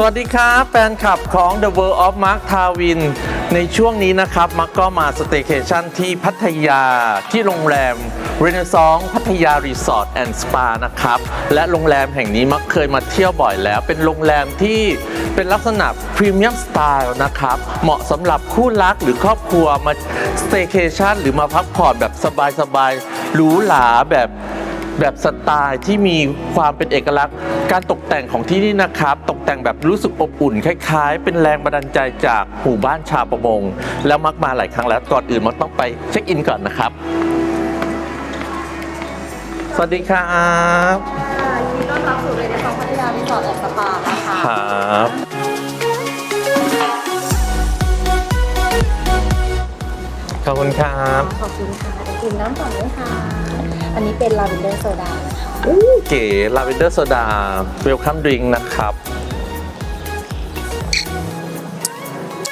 สวัสดีครับแฟนคลับของ The World of Mark Tawin ในช่วงนี้นะครับมักก็มาสเต y c a t i o n ที่พัทยาที่โรงแรม r e n a i s s a n c e พัทยารีสอร์ทแอนด์สปานะครับ และโรงแรมแห่งนี้มักเคยมาเที่ยวบ่อยแล้ว เป็นโรงแรมที่เป็นลักษณะพรีเมียมสไตล์นะครับ เหมาะสำหรับคู่รักหรือครอบครัวมาสเต y c a t i o n หรือมาพักผ่อนแบบสบายๆหรูหราแบบ แบบสไตล์ที่มีความเป็นเอกลักษณ์ การตกแต่งของที่นี่นะครับ ตกแต่งแบบรู้สึกอบอุ่นคล้ายๆ เป็นแรงบันดาลใจจากหมู่บ้านชาวประมง แล้วมักมาหลายครั้งแล้วก่อนอื่นมันต้องไปเช็คอินก่อนนะครับ สวัสดีครับค่ะยินดีต้อนรับสู่เรนฟองพัทยารีสอร์ทแอนด์สปานะคะครับขอบคุณครับ ขอบคุณค่ะเดี๋ยวกินน้ำก่อนด้วยค่ะ อันนี้เป็นลาเวนเดอร์โซดานะคะเก๋ลาเวนเดอร์โซดาเวลคัมดริงนะครับ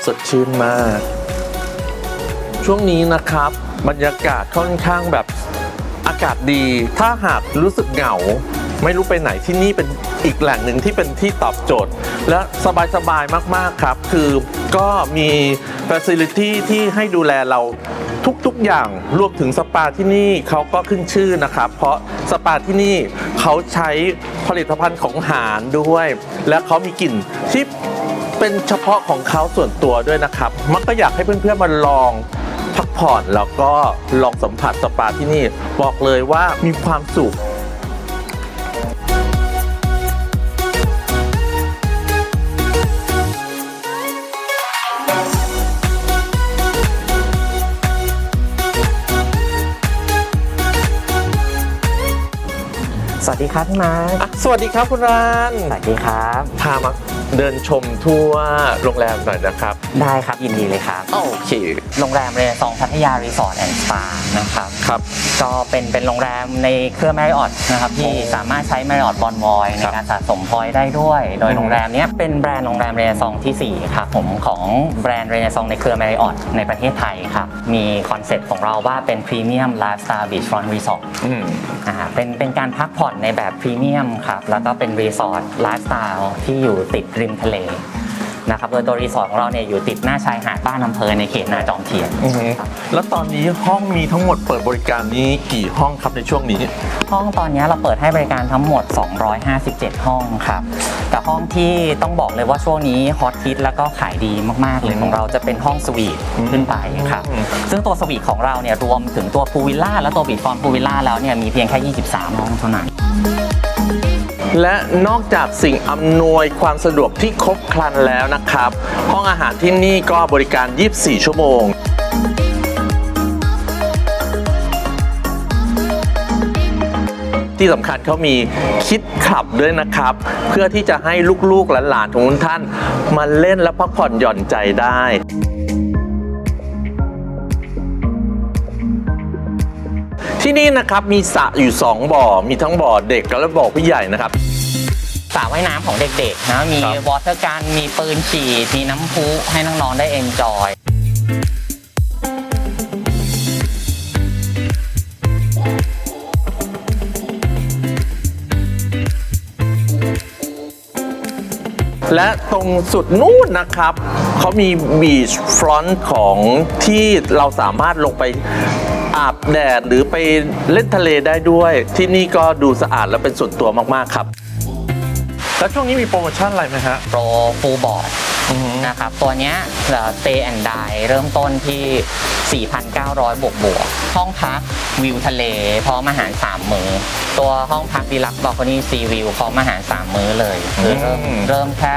สดชื่นมาก ช่วงนี้นะครับ บรรยากาศค่อนข้างแบบอากาศดี ถ้าหากรู้สึกเหงา ไม่รู้ไปไหนที่นี่เป็นอีกแหล่งหนึ่งที่เป็นที่ตอบโจทย์ และสบายๆมากๆครับ คือก็มี Facility ที่ให้ดูแลเรา ทุกๆอย่างรวมถึงสปาที่นี่เขาก็ขึ้นชื่อนะครับเพราะสปาที่นี่เขาใช้ผลิตภัณฑ์ของหารด้วย และเขามีกลิ่นที่เป็นเฉพาะของเขาส่วนตัวด้วยนะครับ มักก็อยากให้เพื่อนๆมาลองพักผ่อนแล้วก็ลองสัมผัสสปาที่นี่ บอกเลยว่ามีความสุข สวัสดีครับพี่มาร์คอะสวัสดีครับคุณรานสวัสดีครับ พามา เดินชมทั่วโรงแรมหน่อยนะครับ ได้ครับยินดีเลยครับ โอเค โรงแรมเรนซองพัทยารีสอร์ทแอนด์สปานะครับครับ ก็เป็นเป็นโรงแรมในเครือแมริออตนะครับที่โอ้สามารถใช้แมริออตบอลวอยในครับการสะสมพอยต์ได้ด้วย โดยอืมโรงแรมเนี้ยเป็นแบรนด์โรงแรมเรนซองทีสี่4ครับผมของแบรนด์เรนซองในเครือแมริออตในประเทศไทยครับมีคอนเซ็ปต์ของเราว่าเป็นพรีเมียมไลฟ์สไตล์บีชฟรอนต์รีสอร์ทอืมอ่าเป็นเป็นการพักผ่อนในแบบพรีเมียมครับแล้วก็เป็นรีสอร์ทไลฟ์สไตล์ที่อยู่ติดริมทะเลนะครับโดยตัวรีสอร์ทของเราเนี่ยอยู่ติดหน้าชายหาดบ้านอำเภอในเขตนาจอมเทียนอือฮึครับแล้วตอนนี้ห้องมีทั้งหมดเปิดบริการนี้กี่ห้องครับในช่วงนี้ ห้องตอนนี้เราเปิดให้บริการทั้งหมด 257 ห้องครับ แต่ห้องที่ต้องบอกเลยว่าช่วงนี้ฮอตฮิตแล้วก็ขายดีมากๆเลยของเราจะเป็นห้องสวีทขึ้นไปครับอืมซึ่งตัวสวีทของเราเนี่ยรวมถึงตัวพูวิลล่าและตัวบีฟอนพูวิลล่าแล้วเนี่ยมีเพียงแค่ 23 ห้องเท่านั้น และนอกจากสิ่งอำนวยความสะดวกที่ครบครันแล้วนะครับ ห้องอาหารที่นี่ก็บริการ 24 ชั่วโมงที่สำคัญเขามีคิดขับด้วยนะครับ เพื่อที่จะให้ลูกๆหลานๆของคุณท่าน มาเล่นและพักผ่อนหย่อนใจได้ ที่นี่นะครับมีสระอยู่ 2 บ่อ มีทั้งบ่อเด็กและบ่อผู้ใหญ่นะครับ สระว่ายน้ำของเด็กๆนะมีครับ วอเตอร์กันมีปืนฉีด มีน้ำพุให้น้องๆได้เอนจอย และตรงสุดนู่นนะครับ เขามีบีชฟรอนต์ของที่เราสามารถลงไปอาบแดดหรือไปเล่นทะเลได้ด้วย ที่นี่ก็ดูสะอาดและเป็นส่วนตัวมาก ๆ ครับ แล้วช่วงนี้มีโปรโมชั่นอะไรไหมฮะ โปรฟูลบอร์ดนะครับ ตัวเนี้ยเอ่อ Stay and Die เริ่มต้นที่ 4,900 บวกบวกๆห้องพักวิวทะเล พร้อมอาหาร 3 มื้อ ตัวห้องพักดีลักซ์บ a ลคอนี่ซีวิวพร้อมอาหาร 3 มื้อเลยคือเริ่มอืมเริ่มแค่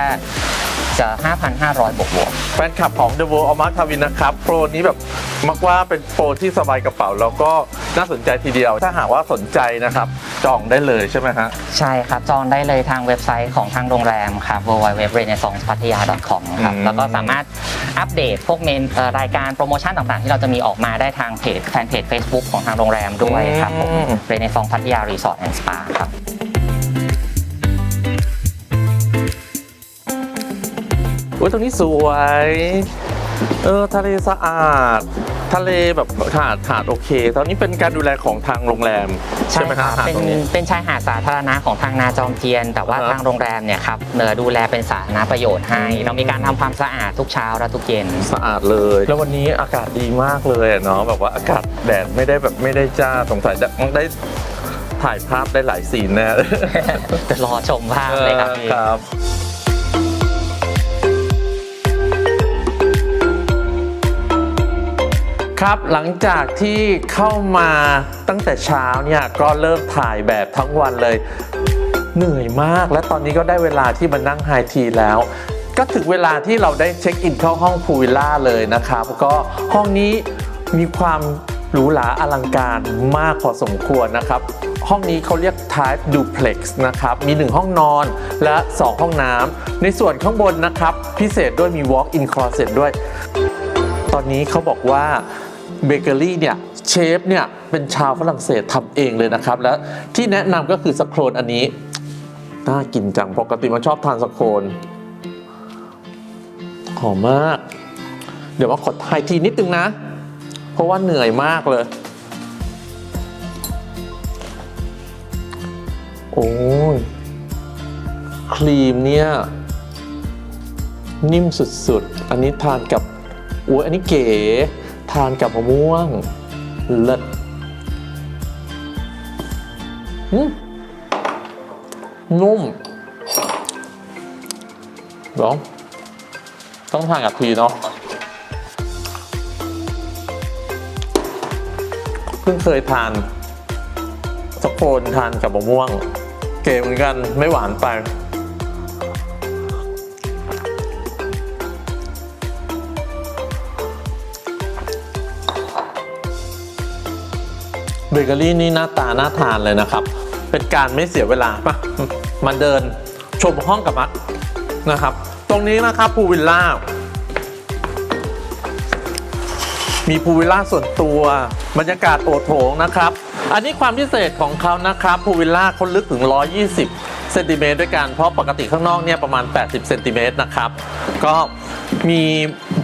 จะ 5,500 บวกบวกๆแฟนคลับของ The World of Mark Twain นะครับ โปรนี้แบบมักว่าเป็นโปรที่สบายกระเป๋า แล้วก็น่าสนใจทีเดียว ถ้าหากว่าสนใจนะครับ จองได้เลยใช่ไหมฮะ ใช่ครับ จองได้เลยทางเว็บไซต์ของทางโรงแรมครับ www.renaissancepattaya.com ครับอืมแล้วก็สามารถอัปเดตพวกเมนเอ่อรายการโปรโมชั่นต่างๆ ที่เราจะมีออกมาได้ทางเพจแฟนเพจ Facebook ของทางโรงแรมด้วยครับผม Renaissance Pattaya Resort and Spa ครับ อุ้ยตรงนี้สวย เออทะเลสะอาด ทะเลแบบหาดหาดโอเค ตอนนี้เป็นการดูแลของทางโรงแรม ใช่ไหมครับหาดเป็นตรงนี้ เป็นชายหาดสาธารณะของทางนาจอมเทียน แต่ว่าอ่าฮะ ทางโรงแรมเนี่ยครับเนอดูแลเป็นสาธารณประโยชน์ให้ เรามีการทำความสะอาดทุกเช้าและทุกเย็น สะอาดเลย แล้ววันนี้อากาศดีมากเลยอะเนาะแบบว่าอากาศแดดไม่ได้แบบไม่ได้จ้าสงสัยจะได้ถ่ายภาพได้หลายซีนแน่เลยจะรอชมภาพเลยครับพี่ ครับ ครับหลังจากที่เข้ามาตั้งแต่เช้าเนี่ยก็เริ่มถ่ายแบบทั้งวันเลยเหนื่อยมาก และตอนนี้ก็ได้เวลาที่มานั่งไฮทีแล้ว ก็ถึงเวลาที่เราได้เช็คอินเข้าห้องพูวิลล่าเลยนะครับ ก็ห้องนี้มีความหรูหราอลังการมากพอสมควรนะครับห้องนี้เขาเรียก Type Duplex นะครับ มี 1 ห้องนอนและ 2 ห้องน้ำ ในส่วนข้างบนนะครับ พิเศษด้วยมี Walk-in Closet ด้วย ตอนนี้เขาบอกว่า เบเกอรี่เนี่ยเชฟเนี่ยเป็นชาวฝรั่งเศสทำเองเลยนะครับ และที่แนะนำก็คือสโครนอันนี้ น่ากินจังปกติมันชอบทานสโครนหอมมาก เดี๋ยวมาขอถ่ายทีนิดนึงนะ เพราะว่าเหนื่อยมากเลย โอ้ยครีมเนี่ยนิ่มสุดๆ อันนี้ทานกับโอ้ยอันนี้เก๋ ทานกับมะม่วง เลิศนุ่มลองต้องทานกับทีเนาะเพิ่งเคยทานสโคนทานกับมะม่วง เก๋เหมือนกันไม่หวานไป เบเกอรี่นี่หน้าตาน่าทานเลยนะครับ เป็นการไม่เสียเวลามามาเดินชมห้องกับมัดนะครับ ตรงนี้นะครับพูลวิลล่า มีพูลวิลล่าส่วนตัวบรรยากาศโอโถงนะครับ อันนี้ความพิเศษของเขานะครับพูลวิลล่าเขาลึกถึง 120 เซนติเมตรด้วยกัน เพราะปกติข้างนอกเนี่ยประมาณ 80 เซนติเมตรนะครับ ก็มี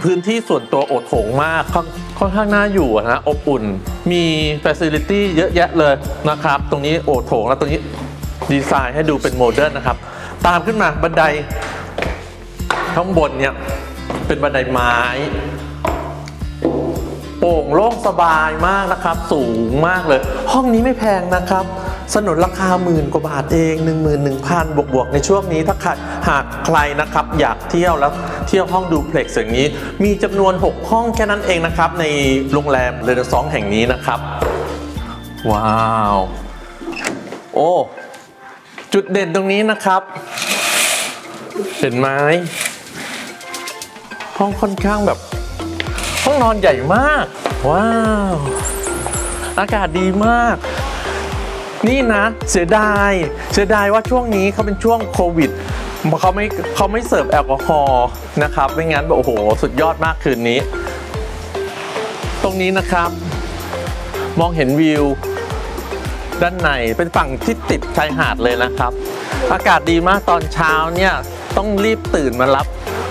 พื้นที่ส่วนตัวโอโถงมาก ค่อนข้างน่าอยู่อะนะอบอุ่น มีเฟ a ซิลิตี้เยอะแยะเลยนะครับ ตรงนี้โอโถงแล้วตรงนี้ดีไซน์ให้ดูเป็นโมเดิร์นนะครับ ตามขึ้นมาบันไดข้างบนเนี่ยเป็นบันไดไม้โปร่งโล่งสบายมากนะครับ สูงมากเลย ห้องนี้ไม่แพงนะครับ สนุนราคาหมื่นกว่าบาทเอง 11,000 บวกบวกๆในช่วงนี้ถ้าใครหากใครนะครับ อยากเที่ยวแล้ว เที่ยวห้องดูเพล็กซ์อย่างนี้ มีจำนวน 6 ห้องแค่นั้นเองนะครับ ในโรงแรมเรเนซองแห่งนี้นะครับ ว้าว โอ้จุดเด่นตรงนี้นะครับ เห็นไหมห้องค่อนข้างแบบ ห้องนอนใหญ่มาก ว้าว อากาศดีมาก นี่นะ เสียดาย เสียดายว่าช่วงนี้เขาเป็นช่วงโควิด เขาไม่เขาไม่เสิร์ฟแอลกอฮอล์นะครับไม่งั้นแบบโอ้โห สุดยอดมากคืนนี้ ตรงนี้นะครับ มองเห็นวิว ด้านในเป็นฝั่งที่ติดชายหาดเลยนะครับ อากาศดีมากตอนเช้าเนี่ยต้องรีบตื่นมารับ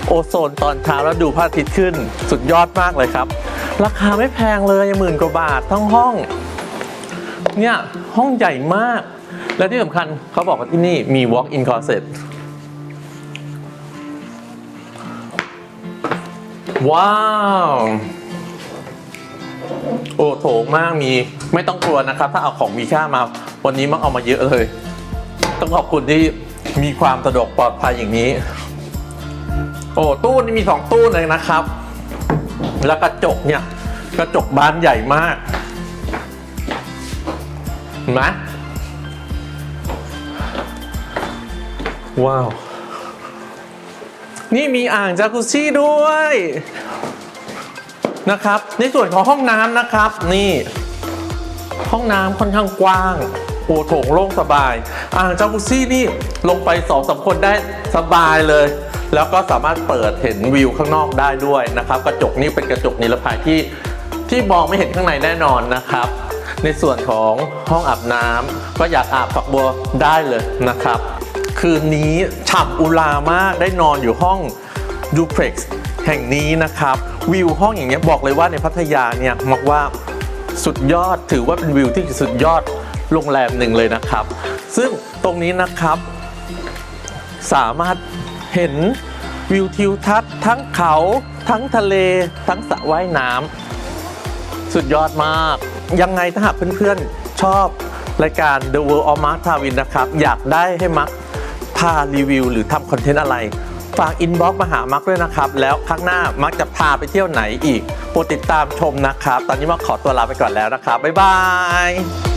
โอโซนตอนเช้าแล้วดูพระอาทิตย์ขึ้น สุดยอดมากเลยครับ ราคาไม่แพงเลยหมื่นกว่าบาททั้งห้อง เนี่ย ห้องใหญ่มาก และที่สำคัญเขาบอกว่าที่นี่มี walk-in closet ว้าว โอ้โถมากมี ไม่ต้องกลัวนะครับ ถ้าเอาของมีค่ามา วันนี้มันเอามาเยอะเลย ต้องขอบคุณที่มีความสะดวกปลอดภัยอย่างนี้ โอ้ตู้นี่มีสองตู้เลยนะครับ แล้วกระจกเนี่ย กระจกบานใหญ่มากเห็นไหมว้าว นี่มีอ่างจากุซซี่ด้วยนะครับ ในส่วนของห้องน้ำนะครับ นี่ ห้องน้ำค่อนข้างกว้างโอโถงโล่งสบาย อ่างจากุซซี่นี่ลงไปสองสามคนได้สบายเลย แล้วก็สามารถเปิดเห็นวิวข้างนอกได้ด้วยนะครับ กระจกนี่เป็นกระจกนิรภัยที่ที่มองไม่เห็นข้างในแน่นอนนะครับ ในส่วนของห้องอาบน้ำก็อยากอาบฝักบัวได้เลยนะครับ คืนนี้ฉ่ำอุลามากได้นอนอยู่ห้องดูเพล็กซ์แห่งนี้นะครับ วิวห้องอย่างเงี้ยบอกเลยว่าในพัทยาเนี่ยมักว่าสุดยอดถือว่าเป็นวิวที่สุดยอดโรงแรมหนึ่งเลยนะครับ ซึ่งตรงนี้นะครับ สามารถเห็นวิวทิวทัศน์ทั้งเขา ทั้งทะเล ทั้งสระว่ายน้ำสุดยอดมาก ยังไงถ้าหากเพื่อนๆ ชอบรายการ The World of Mark Tawin นะครับ อยากได้ให้มัก พารีวิว หรือทำคอนเทนต์อะไร ฝากอินบ็อกมาหามักด้วยนะครับ แล้วครั้งหน้ามักจะพาไปเที่ยวไหนอีกโปรดติดตามชมนะครับ ตอนนี้มักขอตัวลาไปก่อนแล้วนะครับ บ๊ายบาย